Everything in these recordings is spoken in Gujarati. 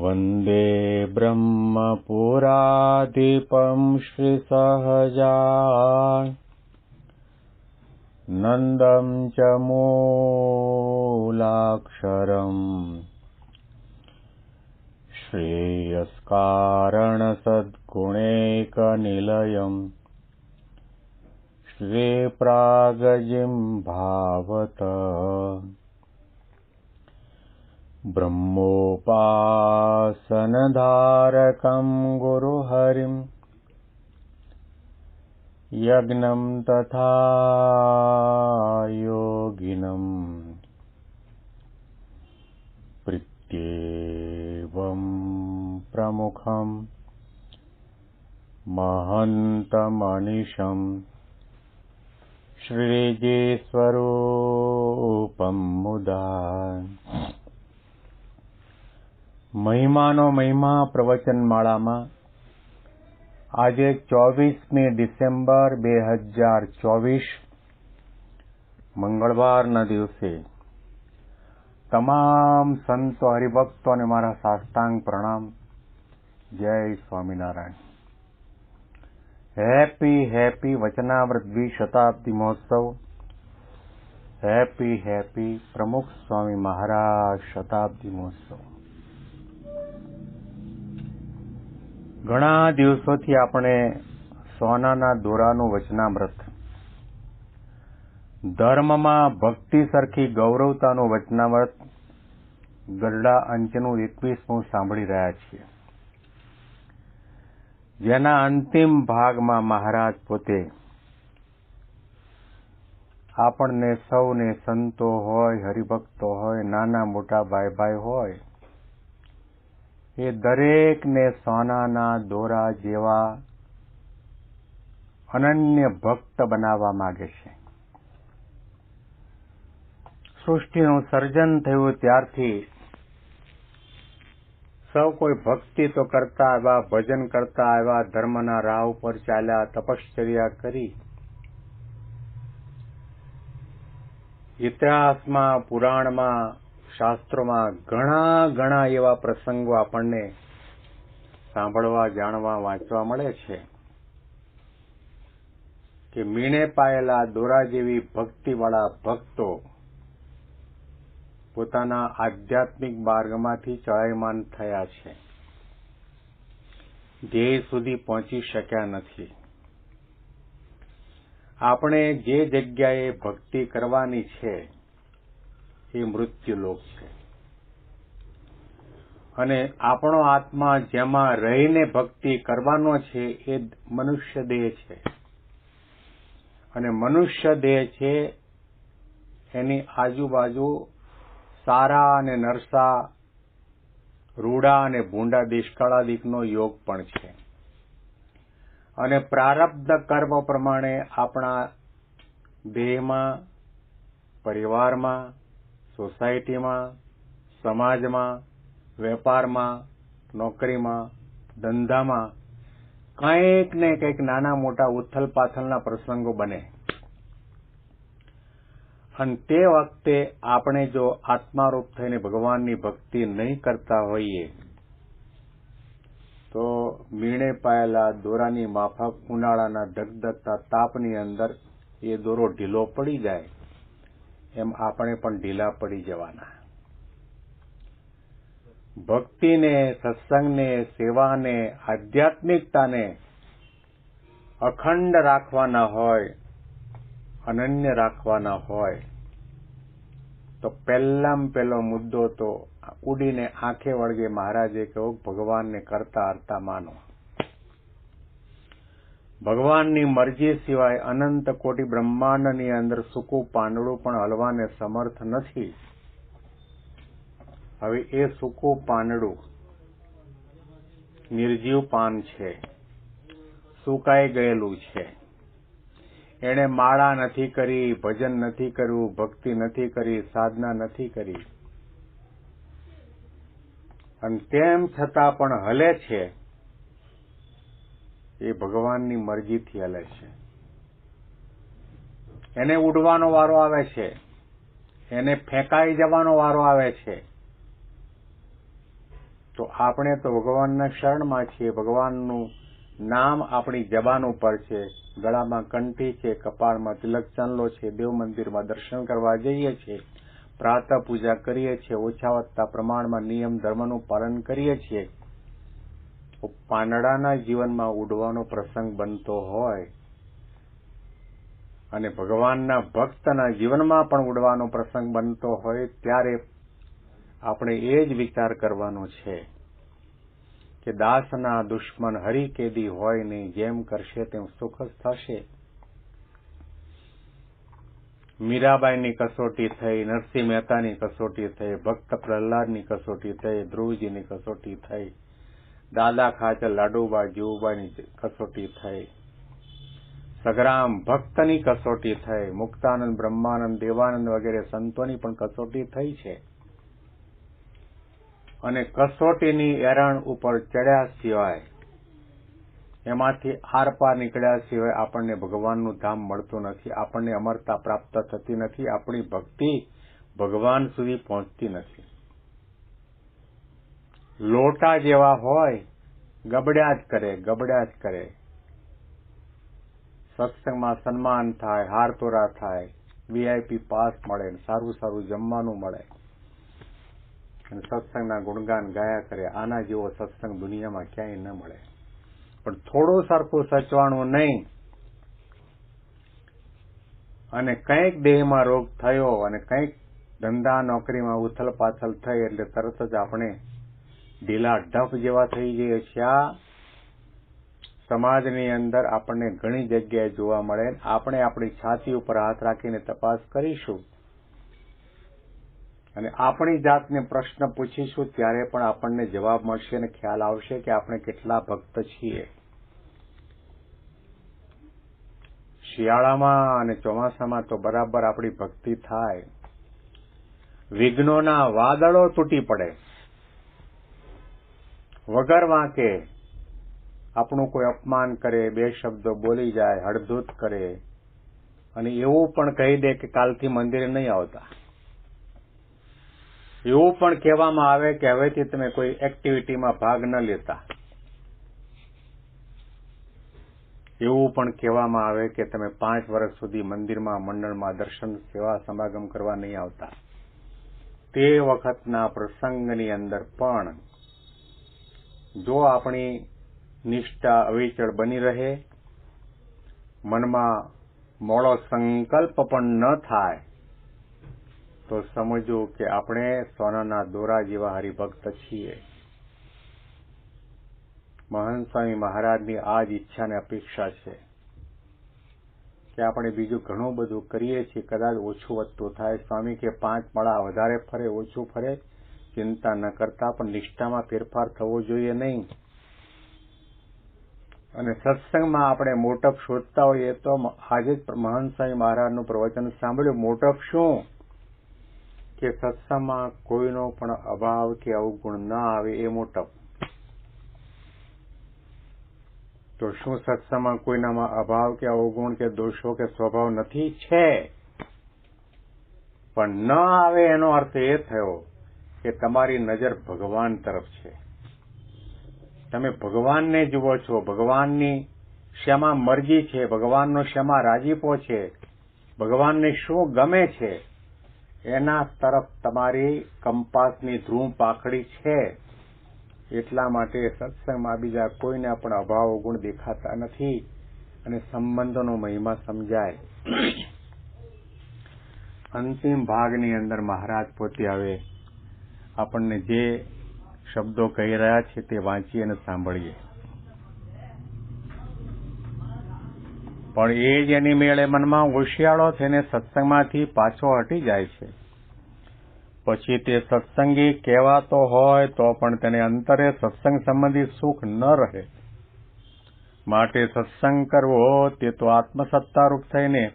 वन्दे ब्रह्मपुराधिपं श्रीसहजा नन्दं च मूलाक्षरम् श्रेयस्कारणसद्गुणैकनिलयम् श्रीप्रागजिं भावत ब्रह्मोपासनधारकं गुरुहरिम् यज्ञं तथा योगिनम् प्रीत्येवम् प्रमुखम् महन्तमनिशम् श्रेजेश्वरोपम् मुदा। મહિમાનો મહિમા પ્રવચનમાળામાં આજે ચોવીસમી ડિસેમ્બર બે હજાર ચોવીસ, મંગળવારના દિવસે તમામ સંતો હરિભક્તોને મારા સાષ્ટાંગ પ્રણામ. જય સ્વામિનારાયણ. હેપી હેપી વચનામૃત દ્વિશતાબ્દી મહોત્સવ. હેપી હેપી પ્રમુખ સ્વામી મહારાજ શતાબ્દી મહોત્સવ. ઘણા દિવસોથી આપણે સોનાના દોરાનું વચનામૃત. ધર્મમાં ભક્તિ સરખી ગૌરવતાનું વચનામૃત. ગરડા અંચનું એકવીસમું સાંભળી રહ્યા છીએ. જેના અંતિમ ભાગમાં મહારાજ પોતે આપણને સૌને સંતો હોય, હરિભક્તો હોય, નાના મોટા ભાઈ ભાઈ હોય એ દરેકને સોનાના દોરા જેવા અનન્ય ભક્ત બનાવવા માગે છે. સૃષ્ટિનું સર્જન થયું ત્યારથી સૌ કોઈ ભક્તિ તો કરતા આવ્યા, ભજન કરતા આવ્યા, ધર્મના રાહ ઉપર ચાલ્યા, તપશ્ચર્યા કરી. ઇતિહાસમાં, પુરાણમાં શાસ્ત્રોમાં ઘણા ઘણા એવા પ્રસંગો આપણને સાંભળવા, જાણવા, વાંચવા મળે છે કે મીણે પાયેલા દોરા જેવી ભક્તિવાળા ભક્તો પોતાના આધ્યાત્મિક માર્ગમાંથી ચડાયમાન થયા છે. ધ્યેય સુધી પહોંચી શક્યા નથી. આપણે જે જગ્યાએ ભક્તિ કરવાની છે એ મૃત્યુલોક છે. અને આપણો આત્મા જેમાં રહીને ભક્તિ કરવાનો છે એ મનુષ્ય દેહ છે. અને મનુષ્ય દેહ છે એની આજુબાજુ સારા અને નરસા, રૂડા અને ભૂંડા દેશકાળાદિકનો યોગ પણ છે. અને પ્રારબ્ધ કર્મ પ્રમાણે આપણા દેહમાં, પરિવારમાં સોસાયટીમાં, સમાજમાં, વેપારમાં, નોકરીમાં, ધંધામાં કંઈક ને કંઈક નાના મોટા ઉથલ પાથલના પ્રસંગો બને. અને તે વખતે આપણે જો આત્મારૂપ થઈને ભગવાનની ભક્તિ નહીં કરતા હોઈએ, તો મીણે પાયેલા દોરાની માફક ઉનાળાના ધગધગતા તાપની અંદર એ દોરો ઢીલો પડી જાય. એમ આપણે પણ ઢીલા પડી જવાના. ભક્તિને, સત્સંગને, સેવાને, આધ્યાત્મિકતાને અખંડ રાખવાના હોય, અનન્ય રાખવાના હોય, તો પહેલામાં પહેલો મુદ્દો તો ઉડીને આંખે વળગે મહારાજે કહ્યું ભગવાનને કરતા અર્તા માનો. ભગવાનની મરજી સિવાય અનંત કોટી બ્રહ્માંડની અંદર સૂકું પાંદડું પણ હલવાને સમર્થ નથી. હવે એ સૂકું પાંદડું નિર્જીવ પાન છે. સુકાઈ ગયેલું છે. એણે માળા નથી કરી, ભજન નથી કર્યું, ભક્તિ નથી કરી, સાધના નથી કરી. અને તેમ છતાં પણ હલે છે એ ભગવાનની મરજીથી હલે છે. એને ઉડવાનો વારો આવે છે. એને ફેંકાઈ જવાનો વારો આવે છે. તો આપણે તો ભગવાનના શરણમાં છીએ. ભગવાનનું નામ આપણી જબાન ઉપર છે. ગળામાં કંઠી છે, કપાળમાં તિલક ચાંદલો છે, દેવ મંદિરમાં દર્શન કરવા જઈએ છીએ. પ્રાતઃ પૂજા કરીએ છીએ ઓછા વધતા પ્રમાણમાં નિયમ ધર્મનું પાલન કરીએ છીએ. પાંદડાના જીવનમાં ઉડવાનો પ્રસંગ બનતો હોય અને ભગવાનના ભક્તના જીવનમાં પણ ઉડવાનો પ્રસંગ બનતો હોય ત્યારે આપણે એ જ વિચાર કરવાનો છે કે દાસના દુશ્મન હરિકેદી હોય નહીં જેમ કરશે તેમ સુખ જ થશે. મીરાબાઈની કસોટી થઈ, નરસિંહ મહેતાની કસોટી થઈ, ભક્ત પ્રહલાદની કસોટી થઈ, ધ્રુવજીની કસોટી થઈ. દાદા ખાચર લાડુબા, જીવુબાની કસોટી થઈ, સગરામ ભક્તની કસોટી થઈ, મુક્તાનંદ, બ્રહ્માનંદ, દેવાનંદ વગેરે સંતોની પણ કસોટી થઈ છે. અને કસોટીની એરણ ઉપર ચડ્યા સિવાય, એમાંથી આરપાર નીકળ્યા સિવાય આપણને ભગવાનનું ધામ મળતું નથી, આપણને અમરતા પ્રાપ્ત થતી નથી, આપણી ભક્તિ ભગવાન સુધી પહોંચતી નથી. લોટા જેવા હોય, ગબડ્યા જ કરે, ગબડ્યા જ કરે. સત્સંગમાં સન્માન થાય, હારતોરા થાય વીઆઈપી પાસ મળે સારું સારું જમવાનું મળે. અને સત્સંગના ગુણગાન ગાયા કરે, આના જેવો સત્સંગ દુનિયામાં ક્યાંય ન મળે. પણ થોડો સરખું સચવાનો નહીં. અને કંઈક દેહમાં રોગ થયો અને કંઈક ધંધા નોકરીમાં ઉથલ પાથલ થઈ એટલે તરત જ આપણે ઢીલા ઢફ જેવા થઈ જઈએ છીએ સમાજની અંદર આપણને ઘણી જગ્યાએ જોવા મળે આપણે આપણી છાતી ઉપર હાથ રાખીને તપાસ કરીશું. અને આપણી જાતને પ્રશ્ન પૂછીશું ત્યારે પણ આપણને જવાબ મળશે અને ખ્યાલ આવશે કે આપણે કેટલા ભક્ત છીએ. શિયાળામાં અને ચોમાસામાં તો બરાબર આપણી ભક્તિ થાય. વિઘ્નોના વાદળો તૂટી પડે. વગર વાંકે આપણું કોઈ અપમાન કરે, બે શબ્દો બોલી જાય, હળધૂત કરે, અને એવું પણ કહી દે કે કાલથી મંદિરે નહીં આવતા. એવું પણ કહેવામાં આવે કે હવેથી તમે કોઈ એક્ટિવિટીમાં ભાગ ન લેતા. એવું પણ કહેવામાં આવે કે તમે પાંચ વર્ષ સુધી મંદિરમાં, મંડળમાં દર્શન, સેવા, સમાગમ કરવા નહીં આવતા. તે વખતના પ્રસંગની અંદર પણ જો આપણી નિષ્ઠા અવિચળ બની રહે, મનમાં મોડો સંકલ્પ પણ ન થાય, તો સમજવું કે આપણે સોનાના દોરા જેવા હરિભક્ત છીએ. મહંત સ્વામી મહારાજની આ જ ઈચ્છા અને અપેક્ષા છે કે આપણે બીજું ઘણું બધું કરીએ છીએ, કદાચ ઓછું વધતું થાય. સ્વામી કે પાંચ માળા વધારે ફરે, ઓછું ફરે ચિંતા ન કરતા, પણ નિષ્ઠામાં ફેરફાર થવો જોઈએ નહીં. અને સત્સંગમાં આપણે મોટપ શોધતા હોઈએ તો આજે જ મહંત સ્વામી મહારાજનું પ્રવચન સાંભળ્યું. મોટપ શું? કે સત્સંગમાં કોઈનો પણ અભાવ કે અવગુણ ન આવે એ મોટપ. તો શું સત્સંગમાં કોઈનામાં અભાવ કે અવગુણ કે દોષો કે સ્વભાવ નથી? છે. પણ ન આવે એનો અર્થ એ થયો. કે તમારી નજર ભગવાન તરફ છે. તમે ભગવાનને જુઓ છો, ભગવાનની શેમાં મરજી છે, ભગવાનનો શેમાં રાજીપો છે, ભગવાનને શું ગમે છે, એના તરફ તમારી કંપાસની ધ્રુવ પાખડી છે. એટલા માટે સત્સંગમાં બીજા કોઈને પણ અભાવ ગુણ દેખાતા નથી અને સંબંધોનો મહિમા સમજાય. અંતિમ ભાગની અંદર મહારાજ પોતે હવે આપણને જે શબ્દો કહી રહ્યા છે તે વાંચીએ અને સાંભળીએ. પણ એ જ એની મેળે મનમાં હોશિયાળો થઈને સત્સંગમાંથી પાછો હટી જાય છે. પછી તે સત્સંગી કહેવાતો હોય તો પણ તેને અંતરે સત્સંગ સંબંધી સુખ ન રહે. માટે સત્સંગ કરવો તે તો આત્મસત્તારૂપ થઈને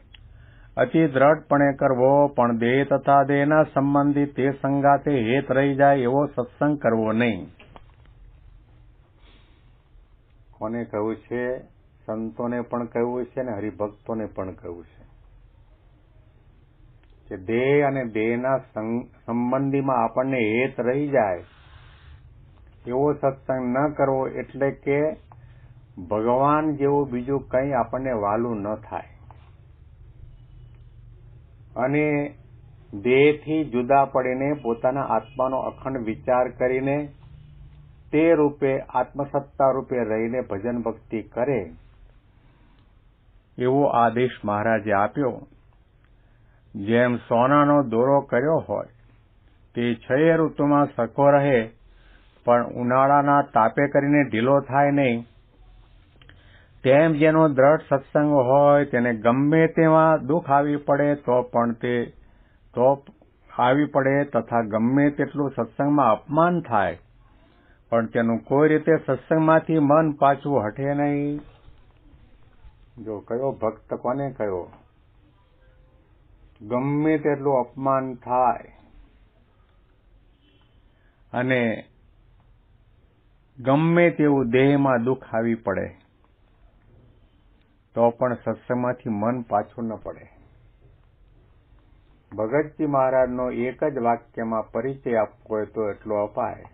અતિ દ્રઢપણે કરવો પણ દેહ તથા દેહના સંબંધિત તે સંગાતે હેત રહી જાય એવો સત્સંગ કરવો નહીં. કોને કહ્યું છે? સંતોને પણ કહ્યું છે ને હરિભક્તોને પણ કહ્યું છે. કે દેહ અને દેહના સંબંધીમાં આપણને હેત રહી જાય એવો સત્સંગ ન કરવો એટલે કે ભગવાન જેવું બીજું કંઈ આપણને વાલું ન થાય. અને દેહથી જુદા પડીને પોતાના આત્માનો અખંડ વિચાર કરીને તે રૂપે આત્મસત્તા રૂપે રહીને ભજન ભક્તિ કરે, એવો આદેશ મહારાજે આપ્યો. જેમ સોનાનો દોરો કર્યો હોય, તે છ ઋતુમાં સખો રહે, પણ ઉનાળાના તાપે કરીને ઢીલો થાય નહીં. તેમ જેનો દ્રઢ સત્સંગ હોય, તેને ગમે તેમાં દુઃખ આવી પડે, તો પણ તે તો આવી પડે તથા ગમે તેટલું સત્સંગમાં અપમાન થાય. પણ તેનું કોઈ રીતે સત્સંગમાંથી મન પાછું હટે નહીં. જો કયો ભક્ત કોને કયો? ગમે તેટલું અપમાન થાય. અને ગમે તેવું દેહમાં દુઃખ આવી પડે. તો પણ સત્સંગમાંથી મન પાછું ન પડે. ભગતજી મહારાજનો એક જ વાક્યમાં પરિચય આપવો હોય તો એટલો અપાય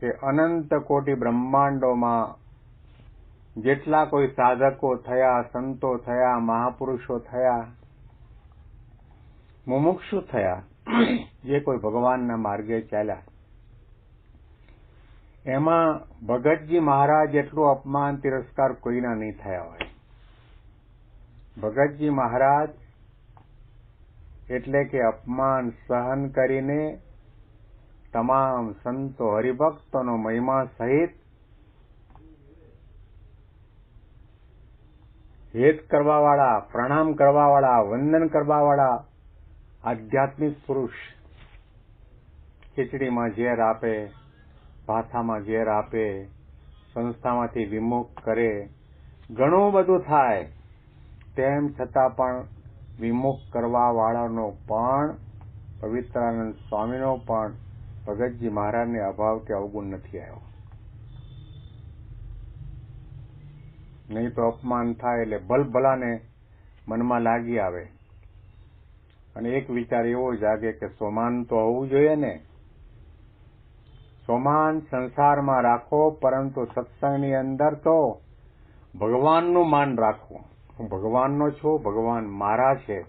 કે અનંત કોટી બ્રહ્માંડોમાં જેટલા કોઈ સાધકો થયા, સંતો થયા, મહાપુરુષો થયા, મુમુક્ષુ થયા, જે કોઈ ભગવાનના માર્ગે ચાલ્યા એમાં ભગતજી મહારાજ એટલું અપમાન, તિરસ્કાર કોઈના નહીં થયા હોય. ભગતજી મહારાજ એટલે કે અપમાન સહન કરીને તમામ સંતો હરિભક્તોનો મહિમા સહિત હેત કરવાવાળા, પ્રણામ કરવાવાળા, વંદન કરવાવાળા આધ્યાત્મિક પુરુષ ખીચડીમાં ઝેર આપે ભાથામાં ઝેર આપે, સંસ્થામાંથી વિમુખ કરે, ઘણું બધું થાય. તેમ છતાં પણ વિમુખ કરવા વાળાનો પણ, પવિત્રાનંદ સ્વામીનો પણ ભગતજી મહારાજને અભાવ કે અવગુણ નથી આવ્યો. નહીં તો અપમાન થાય એટલે ભલભલાને મનમાં લાગી આવે. અને એક વિચાર એવો જાગે કે સોમાન તો હોવું જોઈએ ને સોમાન સંસારમાં રાખો, પરંતુ સત્સંગની અંદર તો ભગવાનનું માન રાખવું હું ભગવાનનો છું, ભગવાન મારા છે.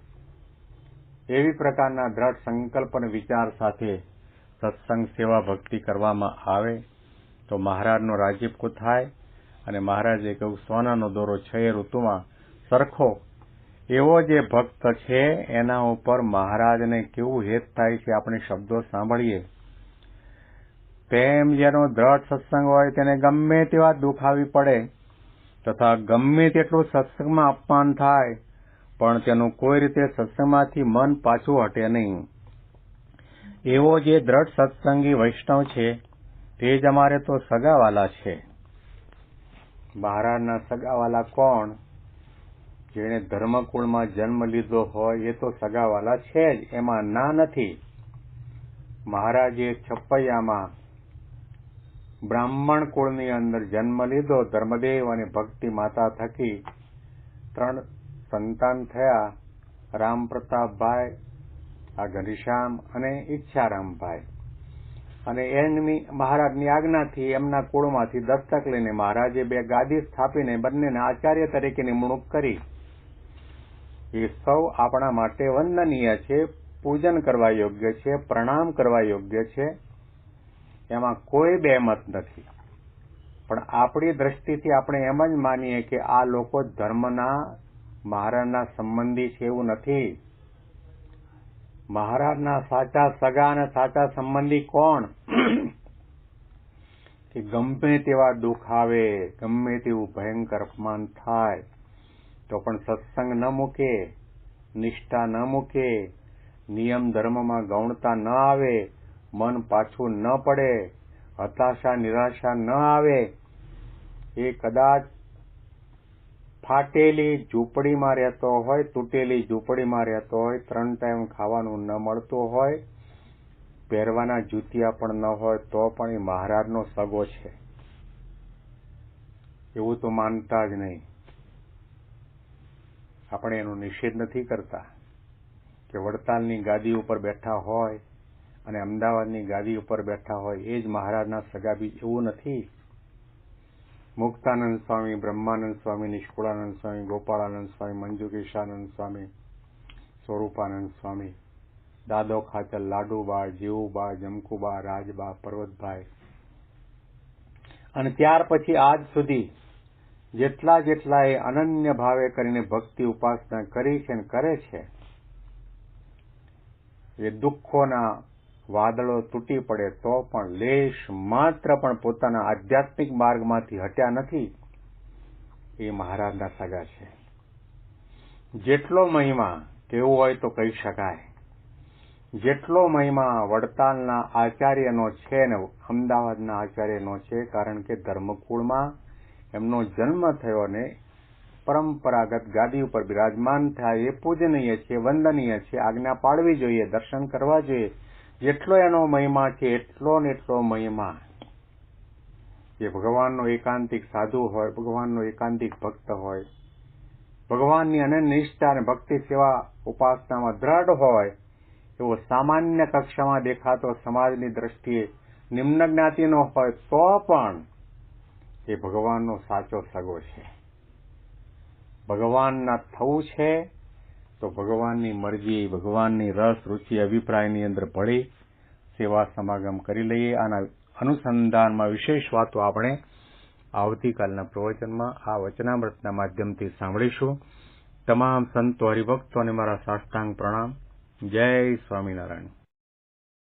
એવી પ્રકારના દ્રઢ સંકલ્પ અને વિચાર સાથે સત્સંગ સેવા ભક્તિ કરવામાં આવે તો મહારાજનો રાજીપકુ થાય અને મહારાજે કહ્યું, સોનાનો દોરો છ ઋતુમાં સરખો. એવો જે ભક્ત છે, એના ઉપર મહારાજને કેવું હેત થાય છે, આપણે શબ્દો સાંભળીએ. તેમ જેનો દ્રઢ સત્સંગ હોય તેને ગમે તેવા દુઃખ આવી પડે, તથા ગમે તેટલું સત્સંગમાં અપમાન થાય, પણ તેનું કોઈ રીતે સત્સંગમાંથી મન પાછું હટે નહીં. એવો જે દ્રઢ સત્સંગી વૈષ્ણવ છે, તે જ અમારે તો સગાવાલા છે. મહારાજના સગાવાલા કોણ? જેણે ધર્મકુળમાં જન્મ લીધો હોય એ તો સગાવાલા છે જ, એમાં ના નથી. મહારાજે છપ્પૈયામાં બ્રાહ્મણ કુળની અંદર જન્મ લીધો, ધર્મદેવ અને ભક્તિ માતા થકી ત્રણ સંતાન થયા. રામ પ્રતાપભાઈ આ ઘનશ્યામ અને ઈચ્છારામભાઈ. અને એમની, મહારાજની આજ્ઞાથી એમના કુળમાંથી દસ્તક લઈને મહારાજે બે ગાદી સ્થાપીને બંનેને આચાર્ય તરીકે નિમણૂક કરી. એ સૌ આપણા માટે વંદનીય છે, પૂજન કરવા યોગ્ય છે, પ્રણામ કરવા યોગ્ય છે. એમાં કોઈ બેમત નથી. પણ આપણી દ્રષ્ટિથી આપણે એમ જ માનીએ કે આ લોકો ધર્મના, મહારાજના સંબંધી છે એવું નથી. મહારાજના સાચા સગા અને સાચા સંબંધી કોણ? કે ગમે તેવા દુઃખ આવે, ગમે તેવું ભયંકર અપમાન થાય, તો પણ સત્સંગ ન મૂકે, નિષ્ઠા ન મૂકે, નિયમ ધર્મમાં ગૌણતા ન આવે મન પાછું ન પડે, હતાશા, નિરાશા ન આવે. એ કદાચ ફાટેલી ઝૂંપડીમાં રહેતો હોય, તૂટેલી ઝૂંપડીમાં રહેતો હોય, ત્રણ ટાઈમ ખાવાનું ન મળતું હોય, પહેરવાના જૂતિયા પણ ન હોય, તો પણ એ મહારાજનો સગો છે. એવું તો માનતા જ નહીં. આપણે એનો નિષેધ નથી કરતા કે વડતાલની ગાદી ઉપર બેઠા હોય અને અમદાવાદની ગાદી ઉપર બેઠા હોય એ જ મહારાજના સગા બીજ એવું નથી. મુક્તાનંદ સ્વામી, બ્રહ્માનંદ સ્વામી, નિષ્કુળાનંદ સ્વામી, ગોપાળાનંદ સ્વામી, મંજુકેશાનંદ સ્વામી, સ્વરૂપાનંદ સ્વામી, દાદો ખાચર લાડુબા જીવુબા જમકુબા રાજબા પર્વતભાઈ અને ત્યાર પછી આજ સુધી જેટલા જેટલા એ અનન્ય ભાવે કરીને ભક્તિ ઉપાસના કરી છે અને કરે છે, એ દુઃખોના વાદળો તૂટી પડે તો પણ લેશ માત્ર પણ પોતાના આધ્યાત્મિક માર્ગમાંથી હટ્યા નથી. એ મહારાજના સગા છે. જેટલો મહિમા કેવું હોય તો કહી શકાય. જેટલો મહિમા વડતાલના આચાર્યનો છે ને અમદાવાદના આચાર્યનો છે, કારણ કે ધર્મકુળમાં એમનો જન્મ થયો ને પરંપરાગત ગાદી ઉપર બિરાજમાન થાય એ પૂજનીય છે, વંદનીય છે, આજ્ઞા પાડવી જોઈએ, દર્શન કરવા જોઈએ. જેટલો એનો મહિમા છે એટલો ને એટલો મહિમા. જે ભગવાનનો એકાંતિક સાધુ હોય, ભગવાનનો એકાંતિક ભક્ત હોય, ભગવાનની અનન્ય નિષ્ઠા અને ભક્તિ સેવા ઉપાસનામાં દ્રઢ હોય, એવો સામાન્ય કક્ષામાં દેખાતો સમાજની દ્રષ્ટિએ નિમ્ન જ્ઞાતિનો હોય, તો પણ એ ભગવાનનો સાચો સગો છે. ભગવાનના થવું છે તો ભગવાનની મરજી, ભગવાનની રસ, રુચિ, અભિપ્રાયની અંદર ભળી સેવા સમાગમ કરી લઈએ. આના અનુસંધાનમાં વિશેષ વાતો આપણે આવતીકાલના પ્રવચનમાં આ વચનામૃતના માધ્યમથી સાંભળીશું. તમામ સંતો હરિભક્તોને મારા સાષ્ટાંગ પ્રણામ. જય સ્વામિનારાયણ.